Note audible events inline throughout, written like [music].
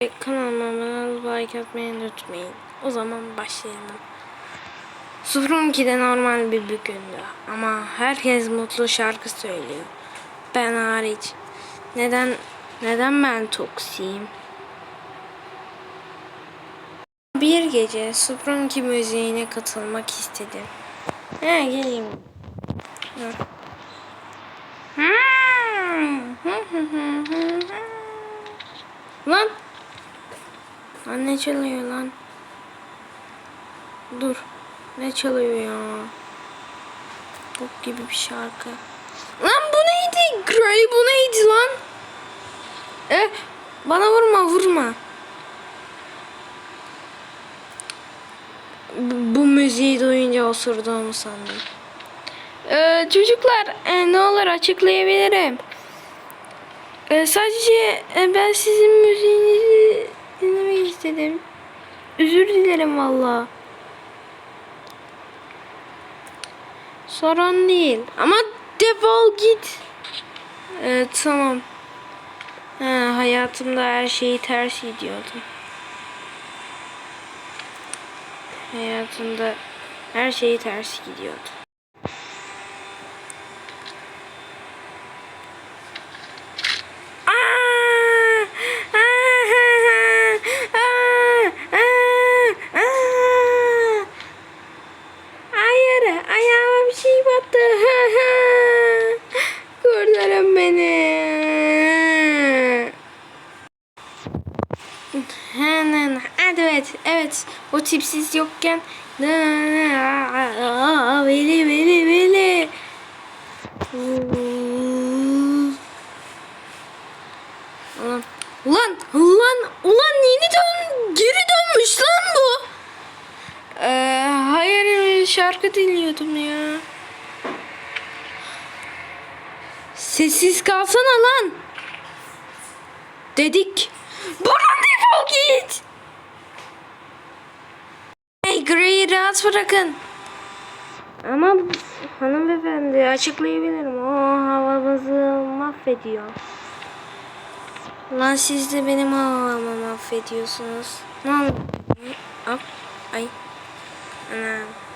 Kanalıma abone olup like atmayı unutmayın. O zaman başlayalım. 02'de normal bir gündü ama herkes mutlu şarkı söylüyor. Ben hariç. Neden neden ben toksiyim? Bir gece 02 müziğine katılmak istedim. He geleyim. Dur. Lan ne çalıyor lan? Dur. Ne çalıyor ya? Bok gibi bir şarkı. Lan bu neydi? Gray bu neydi lan? E, bana vurma vurma. Bu, bu müziği duyunca osurduğumu sandım. Ee, çocuklar e, ne olur açıklayabilirim. Ee, sadece e, ben sizin müziğinizi dinlemek istedim. Özür dilerim valla. Sorun değil. Ama defol git. Ee, tamam. Ha, hayatımda her şeyi ters gidiyordum. Hayatımda her şeyi ters gidiyordu. Aa! Aa! Aa! Aa! Aa! Hayır, battı. [laughs] Kurtarın beni. Evet, evet. O tipsiz yokken Veli, veli, veli. Ulan, ulan, ulan yeni dön, geri dönmüş lan bu. Ee, hayır şarkı dinliyordum ya. Sessiz kalsana lan. Dedik. Buradan defol git. Hey Grey'i rahat bırakın. Ama hanımefendi açıklayabilirim. O havamızı mahvediyor. Lan siz de benim havamı mahvediyorsunuz. Ne oldu? Hop. Ay. Anam. Aa.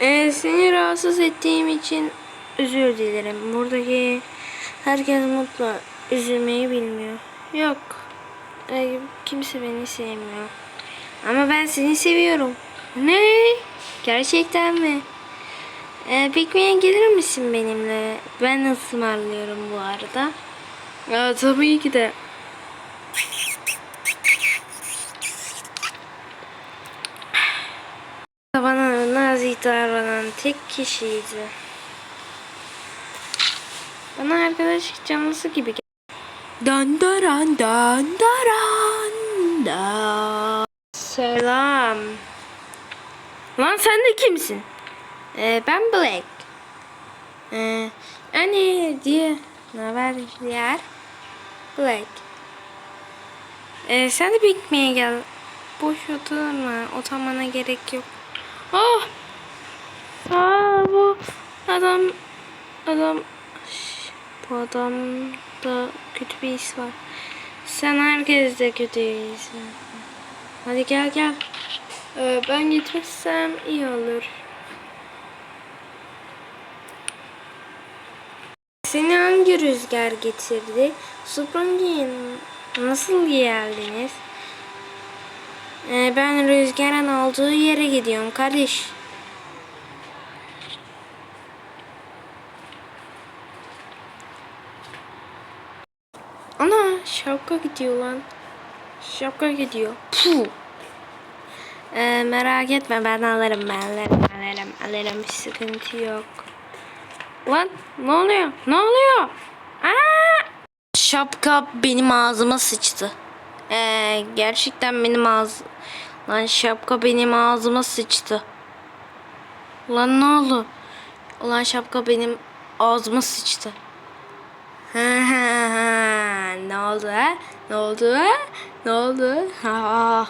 Ee, seni rahatsız ettiğim için özür dilerim. Buradaki herkes mutlu. Üzülmeyi bilmiyor. Yok. Kimse beni sevmiyor. Ama ben seni seviyorum. Ne? Gerçekten mi? Ee, pikniğe gelir misin benimle? Ben ısmarlıyorum bu arada. Ya, tabii ki de. Bana nazik davranan tek kişiydi. Bana arkadaşlık canlısı gibi geldi. Dan daran dan daran da. Selam. Lan sen de kimsin? Ee, ben Black. Ee, hani diye ne haber diğer? Black. Ee, sen de pikniğe gel. Boş oturma. Oturmana gerek yok. Oh! Aa, bu adam adam bu adam da kötü bir his var. Sen herkes de kötü his. Hadi gel gel. Ee, ben gitmezsem iyi olur. Seni hangi rüzgar getirdi? Suprangi'ye nasıl geldiniz? Ee, ben rüzgarın olduğu yere gidiyorum kardeş. Ana şapka gidiyor lan. Şapka gidiyor. Puh. Ee, merak etme ben alırım ben alırım alırım alırım sıkıntı yok. Lan ne oluyor? Ne oluyor? Aa! Şapka benim ağzıma sıçtı. Ee, gerçekten benim ağız... Lan şapka benim ağzıma sıçtı. Lan ne oldu? Ulan şapka benim ağzıma sıçtı. Ha ha ha. Ne oldu ha? Ne oldu ha? Ne oldu? Ha.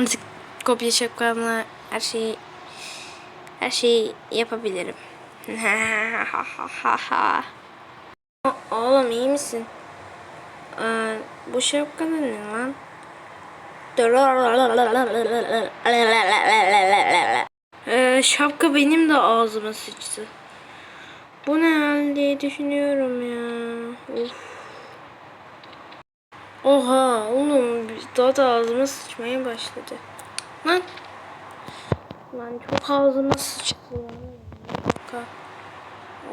Artık kopya şapkamla her şeyi her şeyi yapabilirim. O- Oğlum iyi misin? Ee, bu şapka ne lan? Ee, şapka benim de ağzıma sıçtı. Bu ne diye düşünüyorum ya. Of. Oha oğlum daha da ağzıma sıçmaya başladı. Lan. Lan çok ağzıma sıçtı ya.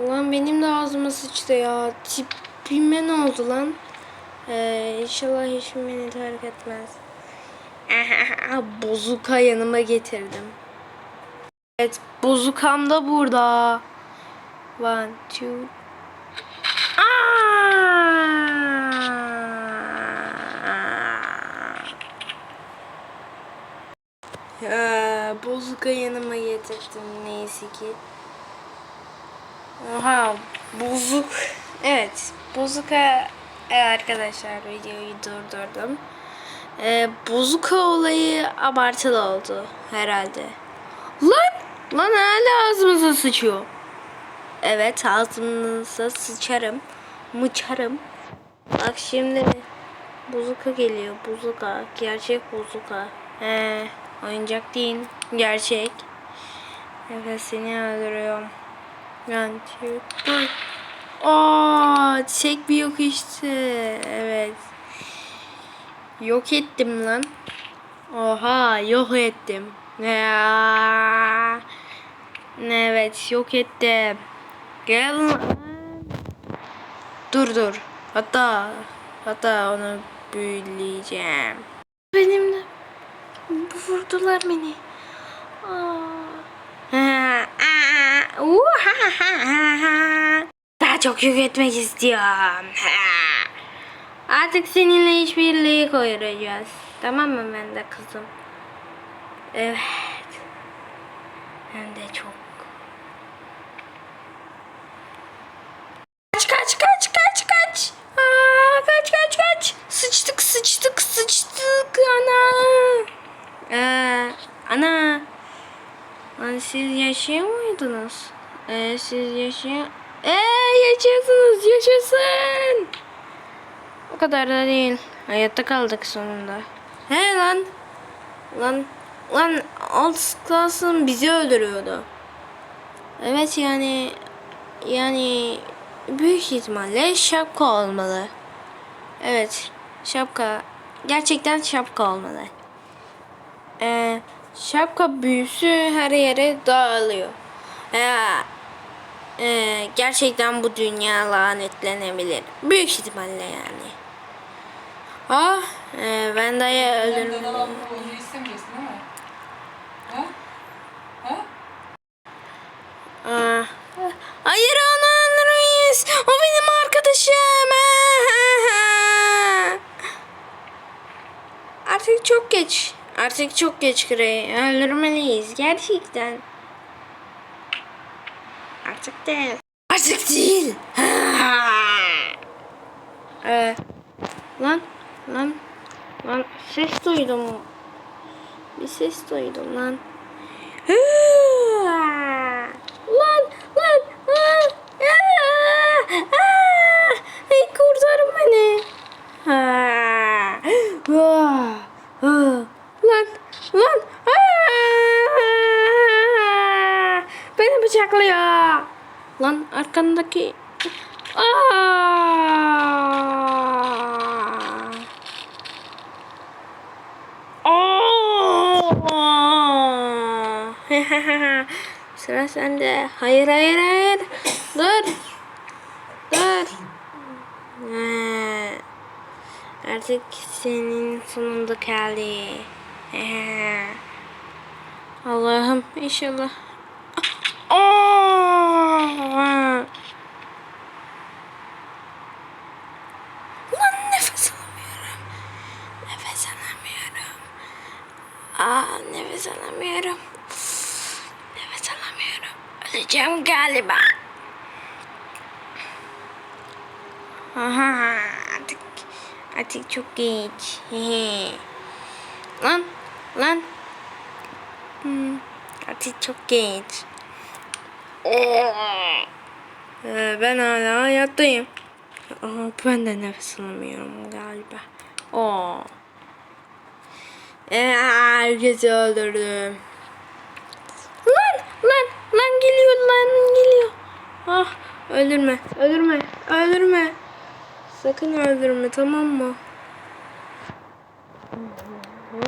Ulan benim de ağzıma sıçtı ya. Tipime ne oldu lan? Ee, inşallah hiç beni terk etmez. Bozuka yanıma getirdim. Evet, bozukam da burada. One, two. Aa! Ya, bozuka yanıma getirdim neyse ki. Oha bozuk. Evet bozuka evet, arkadaşlar videoyu durdurdum. Ee, bozuka olayı abartılı oldu herhalde. Lan! Lan hala ağzımıza sıçıyor. Evet ağzımıza sıçarım. Mıçarım. Bak şimdi bozuka geliyor. Bozuka. Gerçek bozuka. He, oyuncak değil. Gerçek. Evet seni öldürüyorum. Three. Aa, tek bir yok işte. Evet. Yok ettim lan. Oha, yok ettim. Ya. Evet, yok ettim. Gel. Dur dur. Hatta hatta onu büyüleyeceğim. Benim de vurdular beni. Aa. Ha, ha, ha, ha, ha. Çok yük etmek istiyorum. [laughs] Artık seninle işbirliği koyacağız. Tamam mı ben de kızım? Evet. Hem de çok. Kaç kaç kaç kaç kaç. Aa, kaç kaç kaç. Sıçtık sıçtık sıçtık ana. Ee, ana. Lan siz yaşıyor muydunuz? Ee, siz yaşıyor... Ee, yaşıyorsunuz, yaşasın. O kadar da değil. Hayatta kaldık sonunda. He lan. Lan, lan alt klasın bizi öldürüyordu. Evet yani, yani büyük ihtimalle şapka olmalı. Evet, şapka. Gerçekten şapka olmalı. Ee, şapka büyüsü her yere dağılıyor. Ee, gerçekten bu dünya lanetlenebilir. Büyük ihtimalle yani. Ah, e? Ha? Ha? Aa, hayır onu öldürmeyiz. O benim arkadaşım. Artık çok geç. Artık çok geç Grey. Öldürmeliyiz. Gerçekten. Artık değil. Artık değil. ee, lan, lan, lan ses duydum. Bir ses duydum lan lan, aa, aa, aa, Hey, kurtarın beni. Ha. Ah, ah. Lan, lan. Aa! Beni bıçaklıyor. Lan arkandaki. Aa! Aa! [laughs] Sıra sende. Hayır hayır hayır. Dur. Dur. Ha. Artık senin sonunda geldi. [laughs] Allah'ım inşallah. Aa! Lan nefes alamıyorum. Nefes alamıyorum. Aa nefes alamıyorum. Nefes alamıyorum. Öleceğim galiba. Aha artık artık çok geç. [laughs] lan lan. Hmm, artık çok geç. Ee, ben hala hayattayım. Aa, ben de nefes alamıyorum galiba. Oo. Ee, herkesi öldürdüm. Lan lan lan geliyor lan geliyor. Ah öldürme öldürme öldürme. Sakın öldürme tamam mı?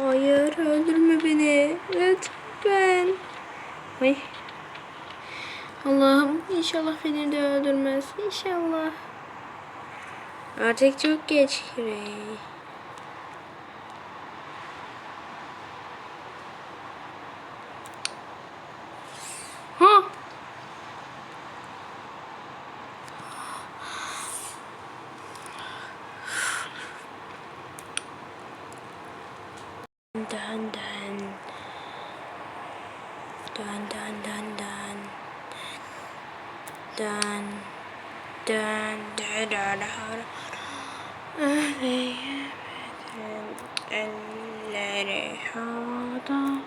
Hayır öldürme beni lütfen. Ay. Allah'ım inşallah beni de öldürmez. İnşallah. Artık çok geç Kirey. Ha. Dun dun. Dun dun dun dun. Dun dun dun dun. Elleri havada.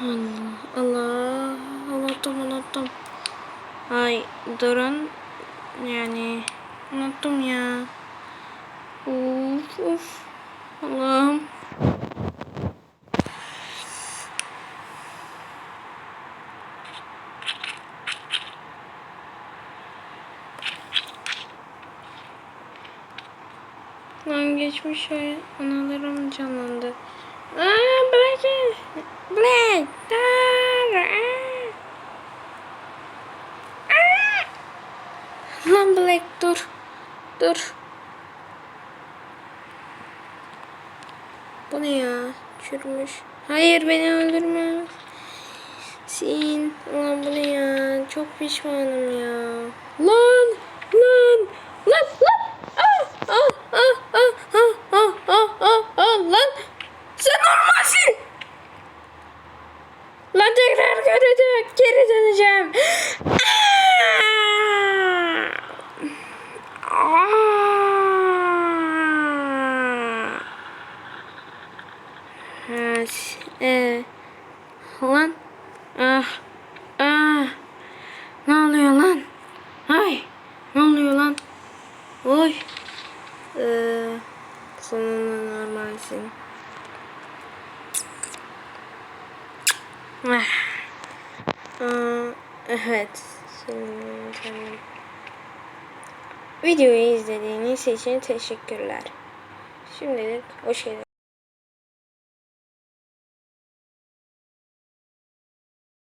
Allah Allah unuttum unuttum. Ay durun yani unuttum ya. Uf uf Allah'ım. Lan geçmiş ay analarım canlandı. Aa. Aa. Aa. Lan Black dur. Dur. Bu ne ya? Çürümüş. Hayır beni öldürme. Sin. Ulan bu ne ya? Çok pişmanım ya. Lan. Aa! Evet. Ee, lan. Ah. Ah. Ne oluyor lan? Ay. Ne oluyor lan? Oy. Ee, sonunda normalsin. Ah. Aa, evet. Videoyu izlediğiniz için teşekkürler. Şimdilik hoşçakalın.